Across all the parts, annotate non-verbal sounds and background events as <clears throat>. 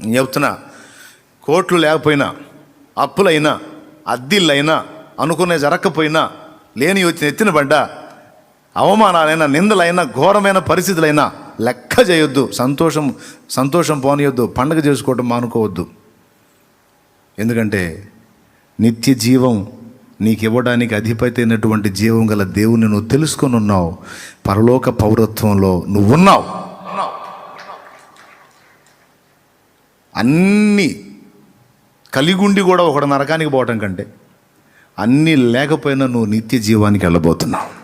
నేను చెప్తున్నా కోట్లు లేకపోయినా అప్పులైనా అద్దిళ్ళైనా అనుకునే జరగకపోయినా లేని వచ్చిన ఎత్తిన పడ్డా అవమానాలైనా నిందలైనా ఘోరమైన పరిస్థితులైనా లెక్క చేయొద్దు సంతోషం సంతోషం పోనీయొద్దు పండగ చేసుకోవడం మానుకోవద్దు. ఎందుకంటే నిత్య జీవం నీకు ఇవ్వడానికి అధిపతి అయినటువంటి జీవం గల దేవుని నువ్వు తెలుసుకొని ఉన్నావు. పరలోక పౌరత్వంలో నువ్వున్నావు. అన్నీ కలిగుండి కూడా ఒకడు నరకానికి పోవటం కంటే అన్నీ లేకపోయినా నువ్వు నిత్య జీవానికి వెళ్ళబోతున్నావు.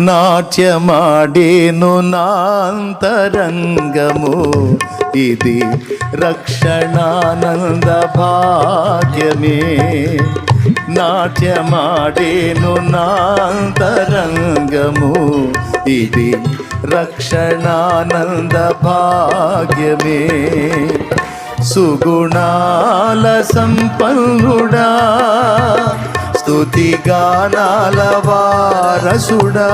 నాట్యమాడేను నాంతరంగము. ఇది రక్షణానంద భాగ్యమే. నాట్యమాడేను నాంతరంగము. ఇది రక్షణానంద భాగ్యమే. సుగుణాల సంపన్నుడా స్తుతిగానాల వారసుడా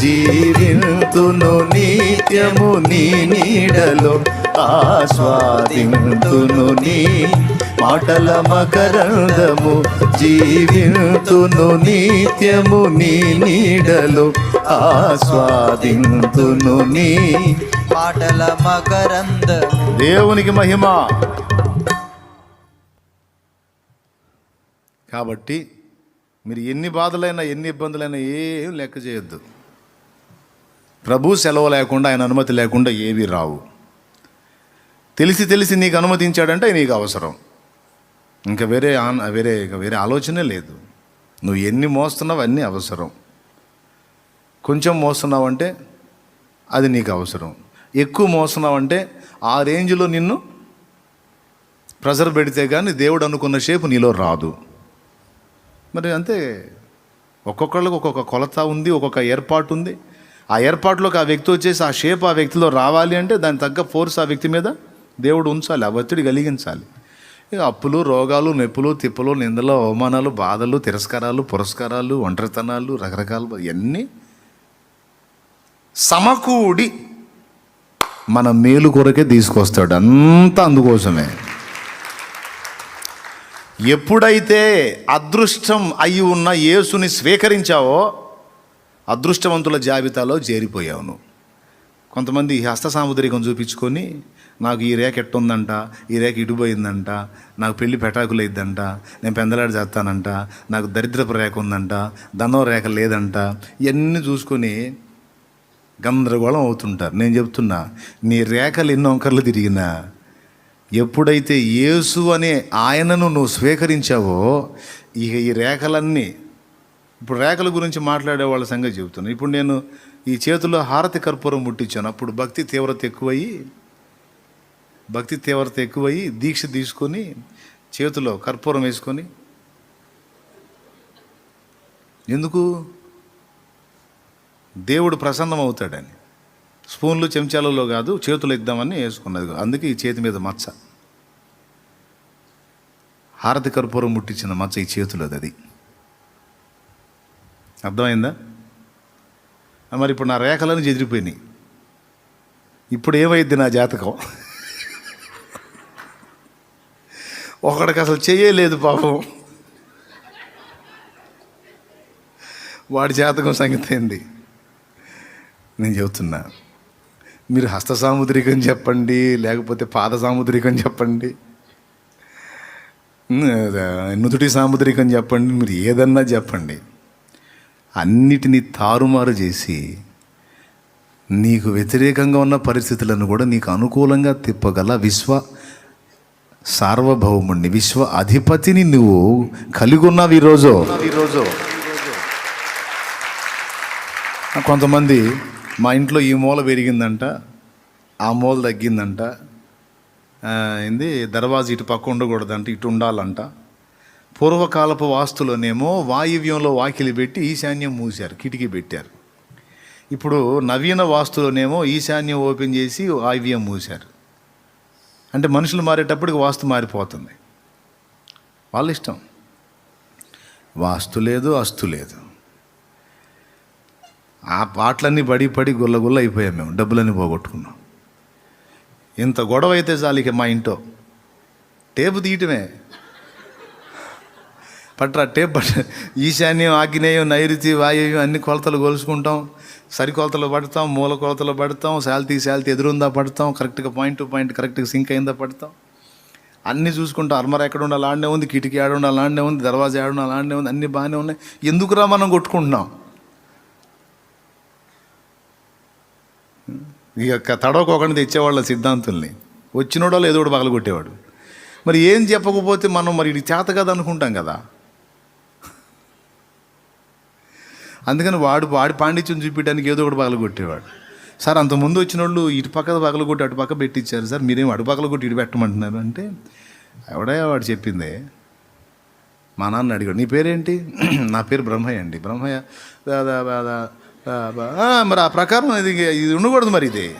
జీవింతును నిత్యము నీ నీడలో ఆస్వాదింతును నీ మాటల మకరందము జీవింతును నిత్యము నీ నీడలో ఆస్వాదింతును నీ మాటల మకరంద. దేవునికి మహిమ. కాబట్టి మీరు ఎన్ని బాధలైనా ఎన్ని ఇబ్బందులైనా ఏం లెక్క చేయొద్దు. ప్రభు సెలవు లేకుండా ఆయన అనుమతి లేకుండా ఏవి రావు. తెలిసి తెలిసి నీకు అనుమతించాడంటే నీకు అవసరం. ఇంకా వేరే ఆన్- వేరే ఇంకా వేరే ఆలోచనే లేదు. నువ్వు ఎన్ని మోస్తున్నావు అన్నీ అవసరం. కొంచెం మోస్తున్నావంటే అది నీకు అవసరం. ఎక్కువ మోస్తున్నావంటే ఆ రేంజ్లో నిన్ను ప్రెజర్ పెడితే కానీ దేవుడు అనుకున్న షేపు నీలో రాదు. మరి అంతే. ఒక్కొక్కళ్ళకి ఒక్కొక్క కొలత ఉంది ఒక్కొక్క ఏర్పాటు ఉంది. ఆ ఏర్పాటులోకి ఆ వ్యక్తి వచ్చేసి ఆ షేప్ ఆ వ్యక్తిలో రావాలి అంటే దాని తగ్గ ఫోర్స్ ఆ వ్యక్తి మీద దేవుడు ఉంచాలి ఆ ఒత్తిడి కలిగించాలి. అప్పులు రోగాలు నొప్పులు తిప్పులు నిందలు అవమానాలు బాధలు తిరస్కారాలు పురస్కారాలు ఒంటరితనాలు రకరకాలు ఇవన్నీ సమకూడి మన మేలు కొరకే తీసుకొస్తాడు. అంతా అందుకోసమే. ఎప్పుడైతే అదృష్టం అయి ఉన్న యేసుని స్వీకరించావో అదృష్టవంతుల జాబితాలో చేరిపోయావు కొంతమంది హస్త సాముద్రికం చూపించుకొని నాకు ఈ రేఖ ఎట్టుందంట? ఈ రేఖ ఇటుపోయిందంట నాకు పెళ్ళి పెటాకులు అయిద్దంట నేను పెందలాడు చేస్తానంట? నాకు దరిద్రపు రేఖ ఉందంట? ధనం రేఖ లేదంట? ఇవన్నీ చూసుకొని గందరగోళం అవుతుంటారు. నేను చెప్తున్నా నీ రేఖలు ఎన్నో వంకర్లు తిరిగినా ఎప్పుడైతే యేసు అనే ఆయనను నువ్వు స్వీకరించావో ఇక ఈ రేఖలన్నీ ఇప్పుడు రేఖల గురించి మాట్లాడే వాళ్ళ సంగతి చెబుతున్నాను ఇప్పుడు నేను ఈ చేతిలో హారతి కర్పూరం ముట్టించాను. అప్పుడు భక్తి తీవ్రత ఎక్కువయ్యి భక్తి తీవ్రత ఎక్కువయ్యి దీక్ష తీసుకొని చేతిలో కర్పూరం వేసుకొని ఎందుకు? దేవుడు ప్రసన్నం అవుతాడని స్పూన్లు చెంచాలలో కాదు చేతులు ఇద్దామని వేసుకున్నది అందుకే ఈ చేతి మీద మచ్చ. హారతి కర్పూరం ముట్టించిన మచ్చ ఈ చేతులది అది. అర్థమైందా? మరి ఇప్పుడు నా రేఖలను చెదిరిపోయినాయి. ఇప్పుడు ఏమైంది నా జాతకం? ఒకడికి అసలు చేయలేదు పాపం. వాడి జాతకం సంగతి ఏంది? నేను చెబుతున్నా. మీరు హస్త సాముద్రికం చెప్పండి లేకపోతే పాద సాముద్రికం చెప్పండి నుదుటి సాముద్రికం చెప్పండి మీరు ఏదన్నా చెప్పండి. అన్నిటినీ తారుమారు చేసి నీకు వ్యతిరేకంగా ఉన్న పరిస్థితులను కూడా నీకు అనుకూలంగా తిప్పగల విశ్వ సార్వభౌముణ్ణి విశ్వ అధిపతిని నువ్వు కలిగి ఉన్నావు ఈరోజు ఈరోజు కొంతమంది మా ఇంట్లో ఈ మూల పెరిగిందంట ఆ మూల తగ్గిందంట. ఏంది? దర్వాజా ఇటు పక్క ఉండకూడదంట ఇటు ఉండాలంట. పూర్వకాలపు వాస్తులోనేమో వాయువ్యంలో వాకిలి పెట్టి ఈశాన్యం మూశారు కిటికీ పెట్టారు. ఇప్పుడు నవీన వాస్తులోనేమో ఈశాన్యం ఓపెన్ చేసి వాయువ్యం మూశారు. అంటే మనుషులు మారేటప్పటికి వాస్తు మారిపోతుంది. వాళ్ళ ఇష్టం వాస్తు లేదు అస్తు లేదు. ఆ పాటలన్నీ పడి పడి గుల్ల గుల్ల అయిపోయాం మేము. డబ్బులన్నీ పోగొట్టుకున్నాం. ఇంత గొడవ అయితే చాలు ఇక మా ఇంట్లో. టేపు తీయటమే. పట్రా టేప్ పట్ట ఈశాన్యం ఆగ్నేయం నైరుతి వాయువ్యం అన్ని కొలతలు కొలుసుకుంటాం. సరి కొలతలు పడతాం మూల కొలతలు పడతాం శాల్తీ శాల్తీ ఎదురుందా పడతాం కరెక్ట్గా పాయింట్ టు పాయింట్ కరెక్ట్గా సింక్ అయిందా పడతాం. అన్నీ చూసుకుంటాం. అర్మర్ ఎక్కడ ఉండాలి ఆడనే ఉంది కిటికీ ఆడ ఉండాలి ఆడనే ఉంది దర్వాజా ఆడ ఉండాలి ఆడనే ఉంది అన్నీ బాగానే ఉన్నాయి. ఎందుకురా మనం కొట్టుకుంటున్నాం? ఇక తడవకోకుండా తెచ్చేవాళ్ళ సిద్ధాంతుల్ని. వచ్చినోడో ఏదో ఒకటి పగల కొట్టేవాడు మరి ఏం చెప్పకపోతే మనం మరి ఇది చేత కదా అనుకుంటాం కదా. అందుకని వాడు వాడి పాండిత్యం చూపించడానికి ఏదో ఒకటి పగలగొట్టేవాడు. సార్ అంతకుముందు వచ్చిన వాళ్ళు ఇటు పక్క పగలగొట్టి అటు పక్క పెట్టించారు సార్ మీరేం అటు పగలగొట్టి ఇటు పెట్టమంటున్నారు అంటే ఎవడే వాడు చెప్పింది? మా నాన్న అడిగాడు నీ పేరేంటి? <clears throat> నా పేరు బ్రహ్మయ్య అండి. బ్రహ్మయ్య మరి ఆ ప్రకారం ఇది ఇది ఉండకూడదు మరి ఇది.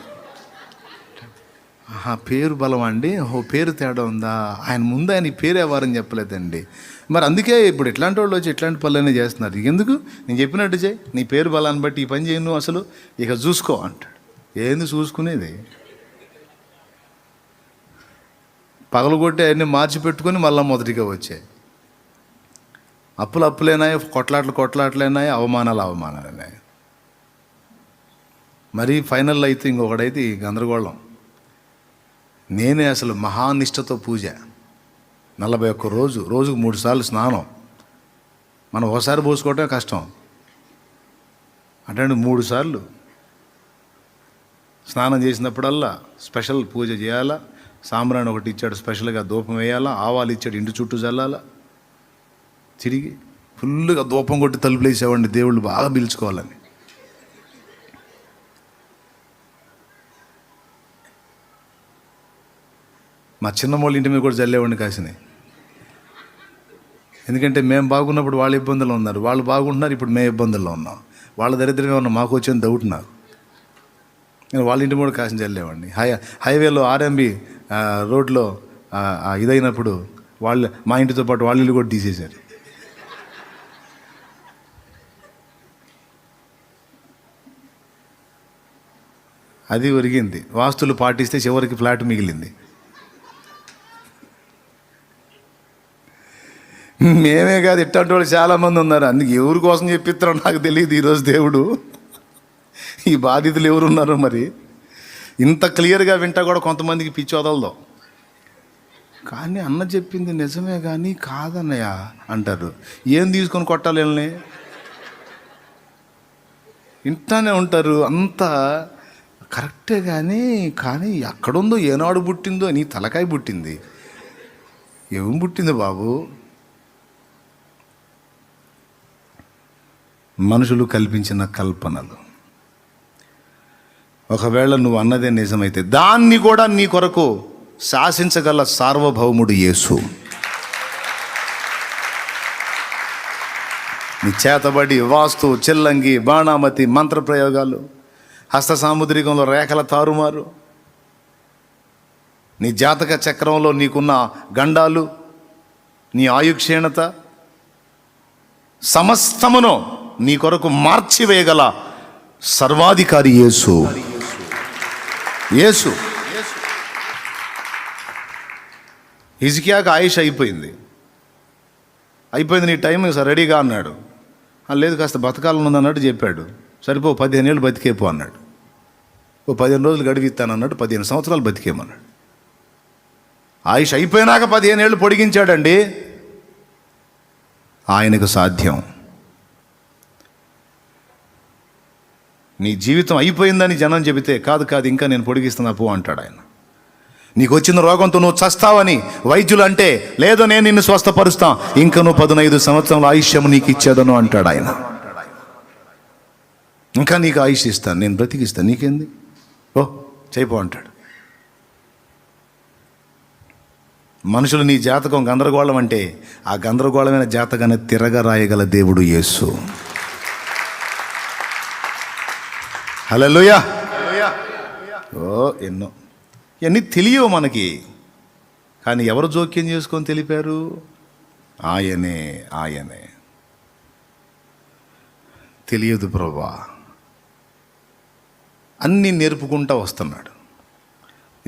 ఆహా, పేరు బలం అండి ఓ పేరు తేడా ఉందా? ఆయన ముందు ఆయన ఈ పేరు ఎవరని చెప్పలేదండి. మరి అందుకే ఇప్పుడు ఎట్లాంటి వాళ్ళు వచ్చి ఎట్లాంటి పనులనే చేస్తున్నారు. ఎందుకు? నేను చెప్పినట్టు చేయి. నీ పేరు బలాన్ని బట్టి ఈ పని చేయను అసలు. ఇక చూసుకో అంటాడు. ఏంది చూసుకునేది? పగలగొట్టి అవన్నీ మార్చి పెట్టుకొని మళ్ళీ మొదటిగా వచ్చాయి. అప్పులు అప్పులేనాయి కొట్లాట్లు కొట్లాట్లేనాయి అవమానాలు అవమానాలున్నాయి మరి ఫైనల్ అయితే ఇంకొకడైతే ఈ గందరగోళం. నేనే అసలు మహానిష్టతో పూజ. నలభై ఒక్క రోజు రోజుకు మూడు సార్లు స్నానం. మనం ఒకసారి పోసుకోవటమే కష్టం. అంటే మూడు సార్లు. స్నానం చేసినప్పుడల్లా స్పెషల్ పూజ చేయాలా? సాంబ్రాణి ఒకటి ఇచ్చాడు స్పెషల్గా ధూపం వేయాలా? ఆవాలు ఇచ్చాడు ఇంటి చుట్టూ చల్లాలా? తిరిగి ఫుల్గా ధూపం కొట్టి తలుపులు వేసేవాడిని దేవుళ్ళు బాగా పిలుచుకోవాలని. మా చిన్నమ్మోళ్ళ ఇంటి మీద కూడా చల్లేవాడిని కాసినాయి ఎందుకంటే మేము బాగున్నప్పుడు వాళ్ళ ఇబ్బందుల్లో ఉన్నారు. వాళ్ళు బాగుంటున్నారు ఇప్పుడు మేము ఇబ్బందుల్లో ఉన్నాం. వాళ్ళ దరిద్రంగా ఉన్న మాకు వచ్చిన డౌట్ నాకు. నేను వాళ్ళ ఇంటి కూడా కాసిన చల్లేవాడిని హై హైవేలో ఆర్ఎంబి రోడ్లో ఇదైనప్పుడు వాళ్ళు మా ఇంటితో పాటు వాళ్ళ ఇల్లు కూడా తీసేశారు. అది ఒరిగింది. వాస్తులు పాటిస్తే చివరికి ఫ్లాట్ మిగిలింది. మేమే కాదు ఇట్టంటి వాళ్ళు చాలామంది ఉన్నారు. అందుకు ఎవరి కోసం చెప్పిస్తారో నాకు తెలియదు ఈరోజు దేవుడు. ఈ బాధితులు ఎవరు ఉన్నారో మరి. ఇంత క్లియర్గా వింటా కూడా కొంతమందికి పిచ్చి వదలదు. కానీ అన్న చెప్పింది నిజమే కానీ కాదన్నయ్య అంటారు. ఏం తీసుకొని కొట్టాలి వీళ్ళని? ఇంటానే ఉంటారు. అంతా కరెక్టే కానీ కానీ ఎక్కడుందో ఏనాడు పుట్టిందో నీ తలకాయ పుట్టింది. ఏం పుట్టింది బాబు? మనుషులు కల్పించిన కల్పనలు. ఒకవేళ నువ్వు అన్నదే నిజమైతే దాన్ని కూడా నీ కొరకు శాసించగల సార్వభౌముడు యేసు. నీ చేతబడి వాస్తు చిల్లంగి బాణామతి మంత్ర ప్రయోగాలు హస్త సాముద్రికంలో రేఖల తారుమారు నీ జాతక చక్రంలో నీకున్న గండాలు నీ ఆయుక్షీణత సమస్తమును నీ కొరకు మార్చివేయగల సర్వాధికారి యేసు. యేసు. హిజ్కియాకి ఆయుష్ అయిపోయింది. అయిపోయింది నీ టైం సార్ రెడీగా అన్నాడు. లేదు కాస్త బతకాలను ఉందన్నట్టు చెప్పాడు. సరిపో పదిహేను ఏళ్ళు బతికేపో అన్నాడు. ఓ పదిహేను రోజులు గడివిస్తాను అన్నట్టు పదిహేను సంవత్సరాలు బతికేమన్నాడు. ఆయుష్ అయిపోయినాక పదిహేను ఏళ్ళు పొడిగించాడండి. ఆయనకు సాధ్యం. నీ జీవితం అయిపోయిందని జనం చెబితే కాదు కాదు ఇంకా నేను పొడిగిస్తున్నా పో అంటాడు ఆయన. నీకు వచ్చిన రోగంతో నువ్వు చస్తావని వైద్యులు అంటే లేదో నేను నిన్ను స్వస్థపరుస్తా ఇంకా నువ్వు పదునైదు సంవత్సరాల ఆయుష్యం నీకు ఇచ్చేదను అంటాడు ఆయన. ఇంకా నీకు ఆయుష్ ఇస్తాను నేను బ్రతికిస్తాను నీకేంది? ఓ చేయిపో అంటాడు. మనుషులు నీ జాతకం గందరగోళం అంటే ఆ గందరగోళమైన జాతకాన్ని తిరగ రాయగల దేవుడు యేసు. హలోయా ఓ ఎన్నో. ఇవన్నీ తెలియవు మనకి. కానీ ఎవరు జోక్యం చేసుకొని తెలిపారు? ఆయనే ఆయనే. తెలియదు ప్రభా. అన్నీ నేర్పుకుంటూ వస్తున్నాడు.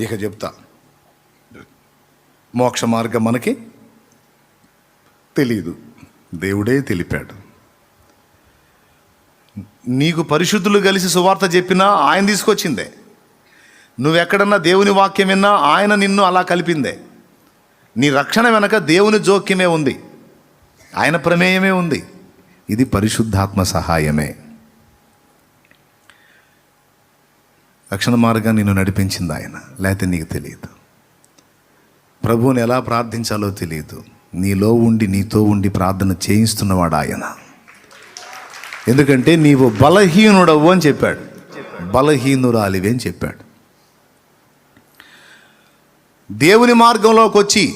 ఇక చెప్తా. మోక్ష మార్గం మనకి తెలియదు. దేవుడే తెలిపాడు. నీకు పరిశుద్ధులు కలిసి సువార్త చెప్పినా ఆయన తీసుకొచ్చిందే. నువ్వెక్కడన్నా దేవుని వాక్యం విన్నా ఆయన నిన్ను అలా కలిపిందే. నీ రక్షణ వెనక దేవుని జోక్యమే ఉంది. ఆయన ప్రమేయమే ఉంది. ఇది పరిశుద్ధాత్మ సహాయమే. రక్షణ మార్గాన్ని నిన్ను నడిపించింది ఆయన. లేకపోతే నీకు తెలియదు. ప్రభువుని ఎలా ప్రార్థించాలో తెలియదు. నీలో ఉండి నీతో ఉండి ప్రార్థన చేయిస్తున్నవాడు ఆయన. ఎందుకంటే నీవు బలహీనుడవు అని చెప్పాడు. బలహీనురాలివి అని చెప్పాడు. దేవుని మార్గంలోకి వచ్చి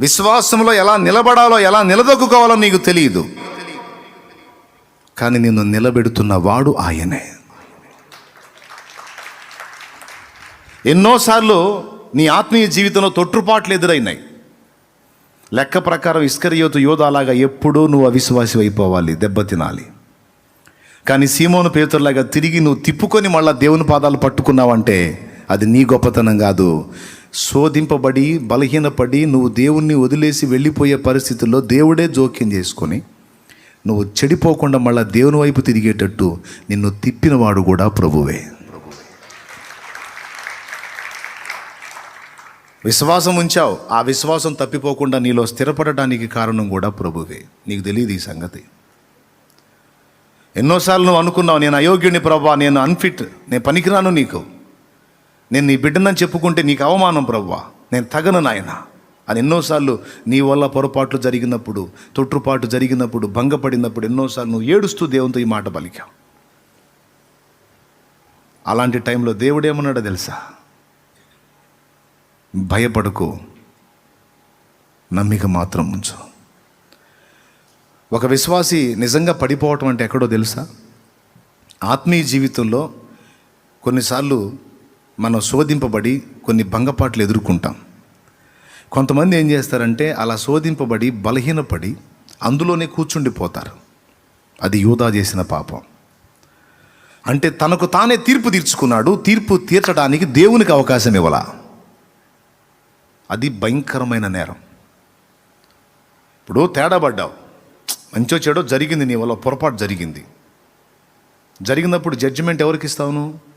విశ్వాసంలో ఎలా నిలబడాలో ఎలా నిలదొక్కుకోవాలో నీకు తెలియదు. కానీ నిన్ను నిలబెడుతున్న వాడు ఆయనే. ఎన్నోసార్లు నీ ఆత్మీయ జీవితంలో తొట్టుపాట్లు ఎదురైనాయి. లెక్క ప్రకారం ఇస్కరియోతు యోధాలాగా ఎప్పుడూ నువ్వు అవిశ్వాసం అయిపోవాలి దెబ్బతినాలి కానీ సీమోను పేతుర్లాగా తిరిగి నువ్వు తిప్పుకొని మళ్ళా దేవుని పాదాలు పట్టుకున్నావంటే అది నీ గొప్పతనం కాదు. శోధింపబడి బలహీనపడి నువ్వు దేవుణ్ణి వదిలేసి వెళ్ళిపోయే పరిస్థితుల్లో దేవుడే జోక్యం చేసుకొని నువ్వు చెడిపోకుండా మళ్ళా దేవుని వైపు తిరిగేటట్టు నిన్ను తిప్పినవాడు కూడా ప్రభువే. విశ్వాసం ఉంచావు ఆ విశ్వాసం తప్పిపోకుండా నీలో స్థిరపడటానికి కారణం కూడా ప్రభువే. నీకు తెలియదు ఈ సంగతి. ఎన్నోసార్లు నువ్వు అనుకున్నావు నేను అయోగ్యుని ప్రభా నేను అన్ఫిట్ నేను పనికిరాను నీకు. నేను నీ బిడ్డనని చెప్పుకుంటే నీకు అవమానం ప్రభా నేను తగను నాయన. అని ఎన్నోసార్లు నీ వల్ల పొరపాట్లు జరిగినప్పుడు తొట్టుపాటు జరిగినప్పుడు భంగపడినప్పుడు ఎన్నోసార్లు నువ్వు ఏడుస్తూ దేవునితో ఈ మాట పలికావు. అలాంటి టైంలో దేవుడేమన్నాడో తెలుసా? భయపడకు. నమ్మిక మాత్రం ఉంచు. ఒక విశ్వాసి నిజంగా పడిపోవటం అంటే ఎక్కడో తెలుసా? ఆత్మీయ జీవితంలో కొన్నిసార్లు మనం శోధింపబడి కొన్ని భంగపాట్లు ఎదుర్కొంటాం. కొంతమంది ఏం చేస్తారంటే అలా శోధింపబడి బలహీనపడి అందులోనే కూర్చుండిపోతారు. అది యూదా చేసిన పాపం. అంటే తనకు తానే తీర్పు తీర్చుకున్నాడు తీర్పు తీర్చడానికి దేవునికి అవకాశం ఇవ్వాల? అది భయంకరమైన నేరం. ఇప్పుడు తేడా పడ్డావు. మంచో చెడో జరిగింది నీ వల్ల పొరపాటు జరిగింది. జరిగినప్పుడు జడ్జిమెంట్ ఎవరికి ఇస్తావు నువ్వు?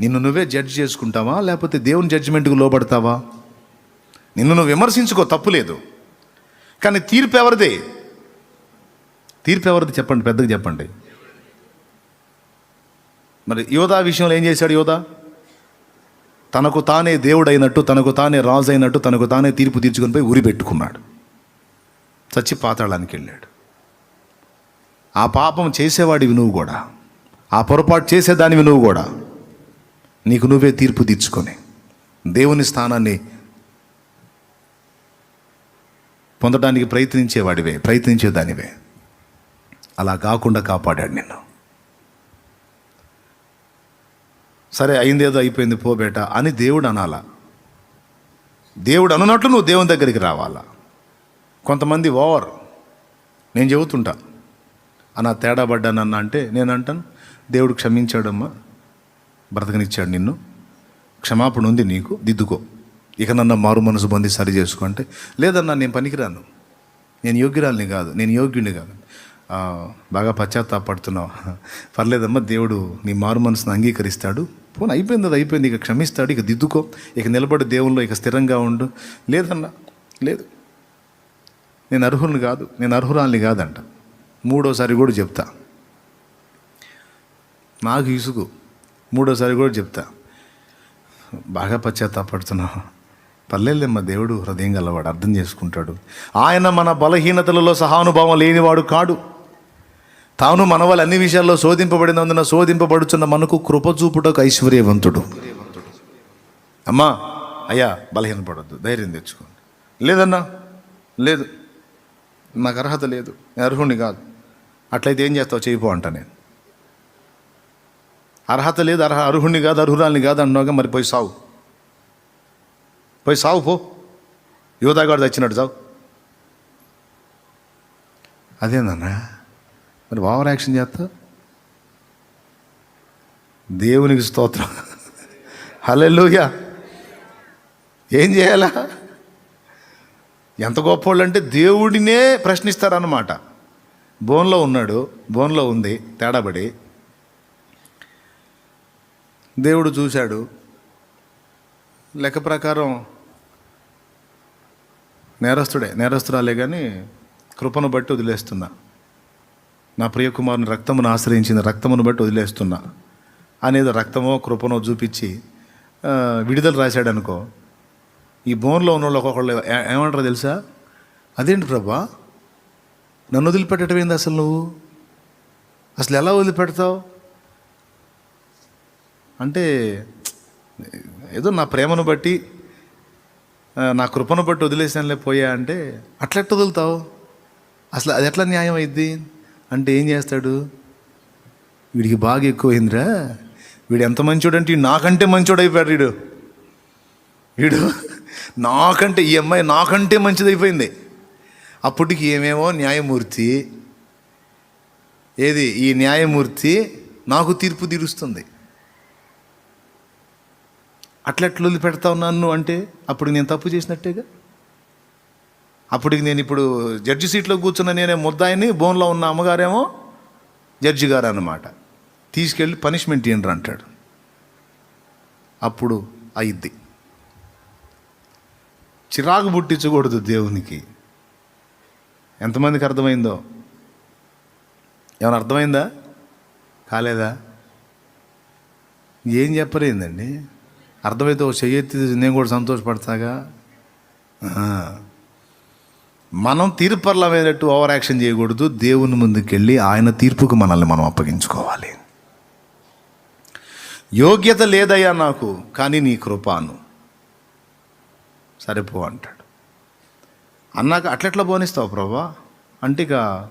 నిన్ను నువ్వే జడ్జ్ చేసుకుంటావా? లేకపోతే దేవుని జడ్జిమెంట్కు లోబడతావా? నిన్ను నువ్వు విమర్శించుకో తప్పులేదు కానీ తీర్పు ఎవరిదే? తీర్పు ఎవరిది చెప్పండి పెద్దగా చెప్పండి. మరి యోధా విషయంలో ఏం చేశాడు యోధా? తనకు తానే దేవుడైనట్టు తనకు తానే రాజు అయినట్టు తనకు తానే తీర్పు తీర్చుకొని పోయి ఉరి పెట్టుకున్నాడు. చచ్చి పాతాళానికి వెళ్ళాడు. ఆ పాపం చేసేవాడివి నువ్వు కూడా. ఆ పొరపాటు చేసేదానివి నువ్వు కూడా. నీకు నువ్వే తీర్పు తీర్చుకొని దేవుని స్థానాన్ని పొందడానికి ప్రయత్నించేవాడివే ప్రయత్నించేదానివే. అలా కాకుండా కాపాడాడు నిన్ను. సరే అయిందేదో అయిపోయింది పో బేట అని దేవుడు అనాలా? దేవుడు అనున్నట్లు నువ్వు దేవుని దగ్గరికి రావాలా? కొంతమంది ఓవర్. నేను చెబుతుంటా. అన్న తేడా పడ్డానన్న అంటే నేను అంటాను దేవుడు క్షమించాడమ్మా బ్రతకనిచ్చాడు నిన్ను. క్షమాపణ ఉంది నీకు దిద్దుకో. ఇక నన్న మారు మనసు బంది సరి చేసుకో అంటే లేదన్నా నేను పనికిరాను. నేను యోగ్యురాలిని కాదు నేను యోగ్యుని కాదు. బాగా పశ్చాత్తాపడుతున్నావు. పర్లేదమ్మా దేవుడు నీ మారు మనసును అంగీకరిస్తాడు. పోనీ అయిపోయింది అది అయిపోయింది ఇక క్షమిస్తాడు ఇక దిద్దుకో ఇక నిలబడి దేవుల్లో ఇక స్థిరంగా ఉండు. లేదన్నా లేదు. నేను అర్హుల్ని కాదు నేను అర్హురాల్ని కాదంట. మూడోసారి కూడా చెప్తా. నాకు ఇసుగు. మూడోసారి కూడా చెప్తా. బాగా పశ్చాత్తాపడుతున్నావు. పర్లేదమ్మా దేవుడు హృదయం గలవాడు అర్థం చేసుకుంటాడు. ఆయన మన బలహీనతలలో సహానుభావం లేనివాడు కాడు. తాను మన అన్ని విషయాల్లో శోధింపబడినందున శోధింపబడుచున్న మనకు కృప చూపుటకు ఐశ్వర్యవంతుడు. అమ్మా అయ్యా బలహీనపడద్దు ధైర్యం తెచ్చుకోండి. లేదన్నా? లేదు. నాకు అర్హత లేదు నేను కాదు. అట్లయితే ఏం చేస్తావు? చేయిపో అంట నేను. అర్హత లేదు అర్హ అర్హుడిని కాదు అర్హురాల్ని కాదు అన్నాగా మరి పోయి సావు. పోయి సావు పో. యువతగాడు తెచ్చినట్టు సావు. అదేందన్నా? మరి ఓవర్ యాక్షన్ చేస్తా? దేవునికి స్తోత్రం. హల్లెలూయా. ఏం చేయాలా? ఎంత గొప్పవాళ్ళు అంటే దేవుడినే ప్రశ్నిస్తారన్నమాట. బోన్లో ఉన్నాడు బోన్లో ఉంది తేడాబడి. దేవుడు చూశాడు. లెక్క ప్రకారం నేరస్తుడే నేరస్తురాలే కానీ కృపను బట్టి వదిలేస్తున్నా. నా ప్రియకుమారుని రక్తమును ఆశ్రయించిన రక్తమును బట్టి వదిలేస్తున్నా. అనేది రక్తమో కృపనో చూపించి విడుదల రాశాడు అనుకో. ఈ బోన్లో ఉన్న వాళ్ళు ఒక్కొక్కళ్ళు ఏమంటారో తెలుసా? అదేంటి ప్రభా? నన్ను వదిలిపెట్టడం ఏంది అసలు నువ్వు? అసలు ఎలా వదిలిపెడతావు? అంటే ఏదో నా ప్రేమను బట్టి నా కృపను బట్టి వదిలేసానులే పోయా అంటే అట్లెట్ట వదులుతావు? అసలు అది ఎట్లా న్యాయం అయింది అంటే ఏం చేస్తాడు? వీడికి బాగా ఎక్కువైందిరా. వీడు ఎంత మంచోడు అంటే నాకంటే మంచోడు అయిపోయాడు వీడు. వీడు నాకంటే ఈ అమ్మాయి నాకంటే మంచిదైపోయింది. అప్పటికి ఏమేమో న్యాయమూర్తి ఏది? ఈ న్యాయమూర్తి నాకు తీర్పు తీరుస్తుంది. అట్లెట్లు వదిలిపెడతా ఉన్నాను అంటే అప్పుడు నేను తప్పు చేసినట్టేగా? అప్పటికి నేను ఇప్పుడు జడ్జి సీట్లో కూర్చున్న నేనే ముద్దాయిని బోన్లో ఉన్న అమ్మగారేమో జడ్జి గారు అన్నమాట తీసుకెళ్ళి పనిష్మెంట్ ఇయ్యండి అంటాడు. అప్పుడు అయిద్ది చిరాకు పుట్టించకూడదు దేవునికి. ఎంతమందికి అర్థమైందో? ఏమైనా అర్థమైందా? కాలేదా? ఏం చెప్పలేదండి. అర్థమైతే ఓ చెయ్యెత్తి నేను కూడా సంతోషపడతాగా? మనం తీర్పర్లమైనట్టు ఓవర్ యాక్షన్ చేయకూడదు. దేవుని ముందుకెళ్ళి ఆయన తీర్పుకు మనల్ని మనం అప్పగించుకోవాలి. యోగ్యత లేదయ్యా నాకు కానీ నీ కృపాను. సరిపో అంటాడు. అన్నాక అట్లెట్లా బోనిస్తావు ప్రభా? అంటే ఇక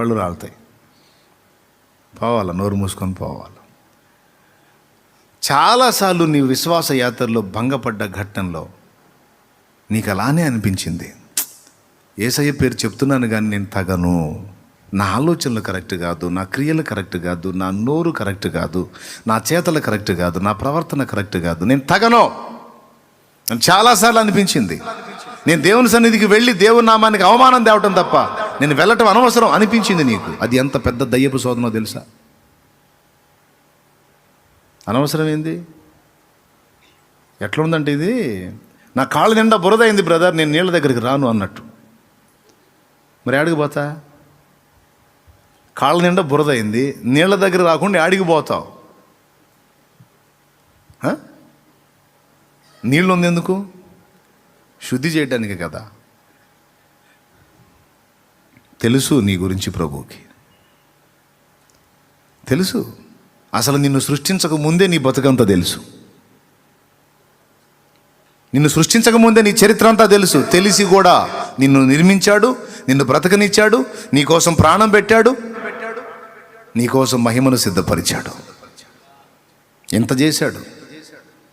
పళ్ళు రాలుతాయి. పోవాలి నోరు మూసుకొని పోవాలి? చాలాసార్లు నీ విశ్వాస యాత్రలో భంగపడ్డ ఘట్టంలో నీకు అలానే అనిపించింది. ఏసయ్య పేరు చెప్తున్నాను కానీ నేను తగను. నా ఆలోచనలు కరెక్ట్ కాదు నా క్రియలు కరెక్ట్ కాదు నా నోరు కరెక్ట్ కాదు నా చేతలు కరెక్ట్ కాదు నా ప్రవర్తన కరెక్ట్ కాదు. నేను తగను. చాలాసార్లు అనిపించింది. నేను దేవుని సన్నిధికి వెళ్ళి దేవుని నామానికి అవమానం తేవటం తప్ప నేను వెళ్ళటం అనవసరం అనిపించింది నీకు. అది ఎంత పెద్ద దయ్యపు శోధనో తెలుసా? అనవసరం ఏంది? ఎట్లా ఉందంటే ఇది? నా కాళ్ళ నిండా బురద అయింది బ్రదర్. నేను నీళ్ళ దగ్గరికి రాను అన్నట్టు. మరి ఆడికి పోతా? కాళ్ళ నిండా బురదైంది నీళ్ళ దగ్గర రాకుండా ఆడికి పోతావు? నీళ్ళు ఉంది ఎందుకు? శుద్ధి చేయడానికి కదా. తెలుసు నీ గురించి ప్రభువుకి. తెలుసు. అసలు నిన్ను సృష్టించక ముందే నీ బతుకంతా తెలుసు. నిన్ను సృష్టించక ముందే నీ చరిత్ర అంతా తెలుసు. తెలిసి కూడా నిన్ను నిర్మించాడు నిన్ను బ్రతకనిచ్చాడు నీ కోసం ప్రాణం పెట్టాడు నీ కోసం మహిమను సిద్ధపరిచాడు. ఎంత చేశాడు?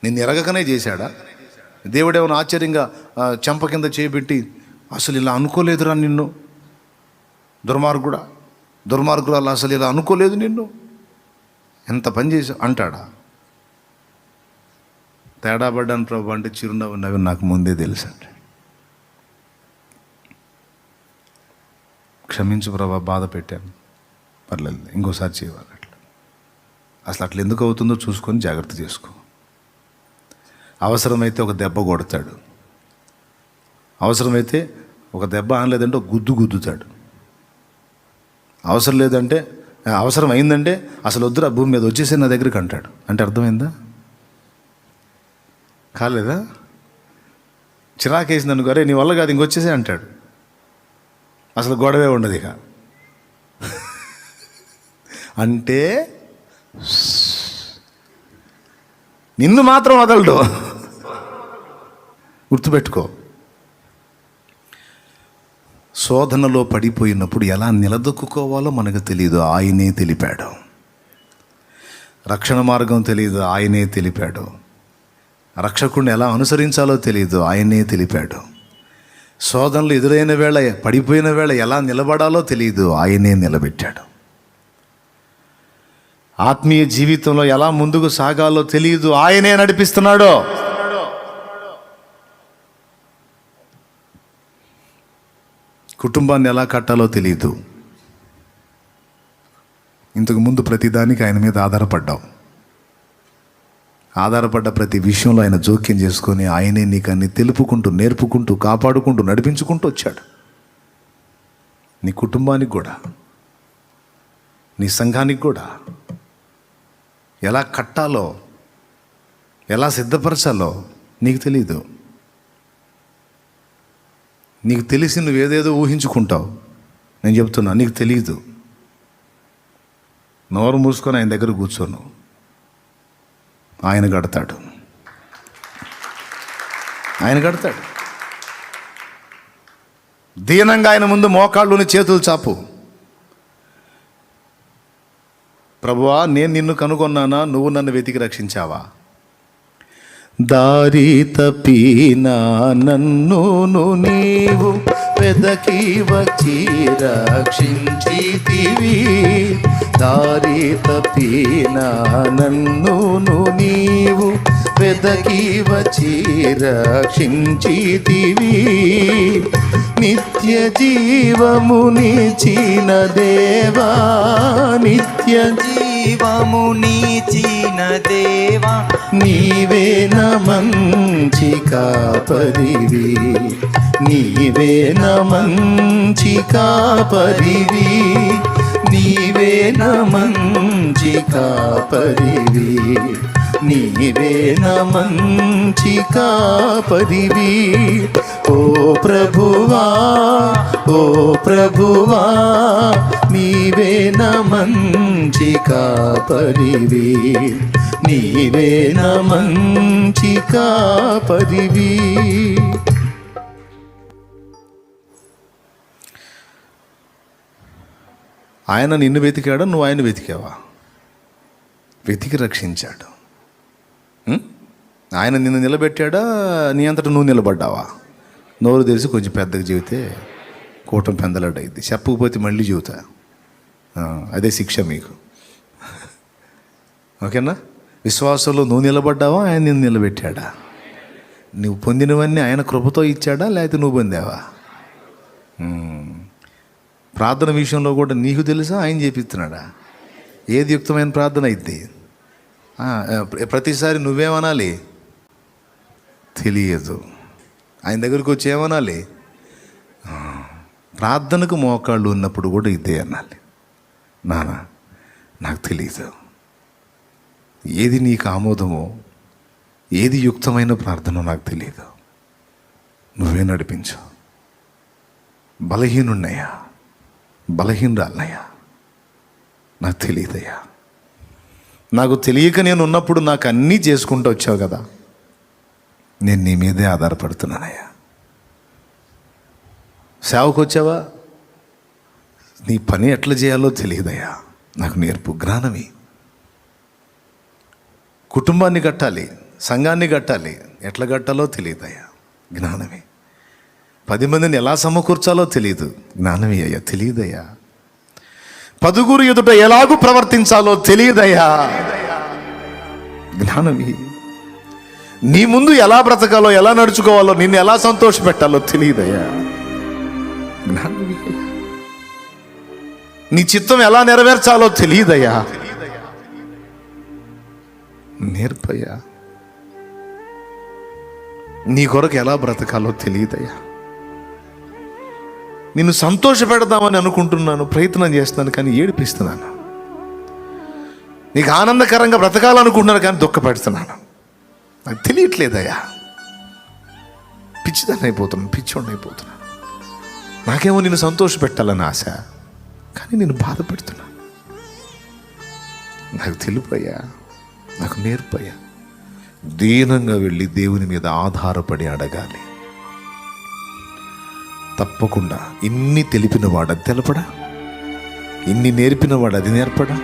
నిన్ను ఎరగకనే చేశాడా? దేవుడేమైనా ఆశ్చర్యంగా చెంప కింద చేపెట్టి అసలు ఇలా అనుకోలేదురా నిన్ను? దుర్మార్గుడా దుర్మార్గురాలు అసలు ఇలా అనుకోలేదు నిన్ను? ఎంత పని చేసా అంటాడా? తేడా పడ్డాను ప్రభు అంటే చిరునవ్వు నవ్వి నాకు ముందే తెలుసు అండి క్షమించు ప్రభా బాధ పెట్టాను. పర్లేదు ఇంకోసారి చేయాలి అట్లా. అసలు అట్లా ఎందుకు అవుతుందో చూసుకొని జాగ్రత్త చేసుకో. అవసరమైతే ఒక దెబ్బ కొడతాడు. అవసరమైతే ఒక దెబ్బ అనలేదంటే ఒక గుద్దు గుద్దుతాడు. అవసరం లేదంటే అవసరం అయిందంటే అసలు వద్దురా భూమి మీద వచ్చేసి నా దగ్గరికి అంటాడు. అంటే అర్థమైందా? కాలేదా? చిరాకేసింది అనుకో నీ వల్ల కాదు ఇంకొచ్చేసే అంటాడు. అసలు గొడవే ఉండదు ఇక. అంటే నిన్ను మాత్రం వదలడు. గుర్తుపెట్టుకో. శోధనలో పడిపోయినప్పుడు ఎలా నిలదొక్కుకోవాలో మనకు తెలియదు ఆయనే తెలిపాడు. రక్షణ మార్గం తెలియదు ఆయనే తెలిపాడు. రక్షకుడిని ఎలా అనుసరించాలో తెలియదు ఆయనే తెలిపాడు. శోధనలు ఎదురైన వేళ పడిపోయిన వేళ ఎలా నిలబడాలో తెలియదు ఆయనే నిలబెట్టాడు. ఆత్మీయ జీవితంలో ఎలా ముందుకు సాగాలో తెలియదు ఆయనే నడిపిస్తున్నాడో. కుటుంబాన్ని ఎలా కట్టాలో తెలియదు. ఇంతకు ముందు ప్రతిదానికి ఆయన మీద ఆధారపడ్డావు ఆధారపడ్డ ప్రతి విషయంలో ఆయన జోక్యం చేసుకొని ఆయనే నీకు అన్ని తెలుపుకుంటూ నేర్పుకుంటూ కాపాడుకుంటూ నడిపించుకుంటూ వచ్చాడు. నీ కుటుంబానికి కూడా నీ సంఘానికి కూడా ఎలా కట్టాలో ఎలా సిద్ధపరచాలో నీకు తెలీదు. నీకు తెలిసి నువ్వు ఏదేదో ఊహించుకుంటావు. నేను చెప్తున్నా నీకు తెలియదు నోరు మూసుకొని ఆయన దగ్గర కూర్చోను. ఆయన కడతాడు. ఆయన కడతాడు. దీనంగా ఆయన ముందు మోకాళ్ళుని చేతులు చాపు. ప్రభువా నేను నిన్ను కనుగొన్నానా? నువ్వు నన్ను వెతికి రక్షించావా? దారి తప్పినా నన్ను నీవు వెదకి వచ్చి రక్షించితివి. దారి తప్పిన నన్ను నీవు వెదకి వచ్చి రక్షించితివి. నిత్య జీవమునిచిన దేవా నిత్య జీవమునిచిన దేవా. నీవే నమంచి కాపరివి నీవే నమంచి కాపరివి నీవే నమంచి కాపరివి నీవే నా మంచి కాపరివి. ఓ ప్రభువా ఓ ప్రభువా నీవే నా మంచి కాపరివి. నీవే నా మంచి కాపరివి. ఆయన నిన్ను వెతికాడు నువ్వు ఆయన వెతికావా? వెతికి రక్షించాడు. ఆయన నిన్ను నిలబెట్టాడా? నీ అంతటా నువ్వు నిలబడ్డావా? నోరు తెలిసి కొంచెం పెద్దగా చెబితే కూటం పెందలాడైంది చెప్పకపోతే మళ్ళీ చెబుతా. అదే శిక్ష మీకు. ఓకేనా? విశ్వాసంలో నువ్వు నిలబడ్డావా? ఆయన నిన్ను నిలబెట్టాడా? నువ్వు పొందినవన్నీ ఆయన కృపతో ఇచ్చాడా? లేకపోతే నువ్వు పొందావా? ప్రార్థన విషయంలో కూడా నీకు తెలుసా? ఆయన చేపిస్తున్నాడా? ఏది యుక్తమైన ప్రార్థన అయితే ప్రతిసారి నువ్వేమనాలి? తెలియదు. ఆయన దగ్గరికి వచ్చి ఏమనాలి? ప్రార్థనకు మోకాళ్ళు ఉన్నప్పుడు కూడా ఇదే అనాలి. నానా నాకు తెలియదు ఏది నీకు ఆమోదమో ఏది యుక్తమైన ప్రార్థనో నాకు తెలియదు నువ్వే నడిపించు. బలహీనున్నయ్యా బలహీనరాలయ్యా నాకు తెలియదయ్యా నాకు తెలియక నేను ఉన్నప్పుడు నాకు అన్నీ చేసుకుంటూ వచ్చావు కదా. నేను నీ మీదే ఆధారపడుతున్నానయ్యా. సేవకు వచ్చావా? నీ పని ఎట్లా చేయాలో తెలియదయ్యా. నాకు నేర్పు జ్ఞానమే. కుటుంబాన్ని కట్టాలి సంఘాన్ని కట్టాలి ఎట్లా కట్టాలో తెలియదయ్యా. జ్ఞానమే. పది మందిని ఎలా సమకూర్చాలో తెలియదు. జ్ఞానమే అయ్యా తెలియదయ్యా. పదుగురు ఎదుట ఎలాగూ ప్రవర్తించాలో తెలియదయ్యా. జ్ఞానమి నీ ముందు ఎలా బ్రతకాలో ఎలా నడుచుకోవాలో నిన్ను ఎలా సంతోషపెట్టాలో తెలియదయ్యా. జ్ఞానమి నీ చిత్తం ఎలా నెరవేర్చాలో తెలియదయ్యా. నేర్పయ్యా. నీ కొరకు ఎలా బ్రతకాలో తెలియదయ్యా. నిన్ను సంతోష పెడదామని అనుకుంటున్నాను ప్రయత్నం చేస్తున్నాను కానీ ఏడిపిస్తున్నాను. నీకు ఆనందకరంగా బ్రతకాలనుకుంటున్నాను కానీ దుఃఖపెడుతున్నాను. నాకు తెలియట్లేదయ్యా. పిచ్చిదాన్ని అయిపోతున్నాను పిచ్చోడిని అయిపోతున్నాను. నాకేమో నిన్ను సంతోష పెట్టాలని ఆశ కానీ నేను బాధపడుతున్నాను నాకు తెలిపోయా నాకు నేర్పయ్యా దీనంగా వెళ్ళి దేవుని మీద ఆధారపడి అడగాలి. తప్పకుండా. ఇన్ని తెలిపినవాడు అది తెలపడా? ఇన్ని నేర్పినవాడు అది నేర్పడా?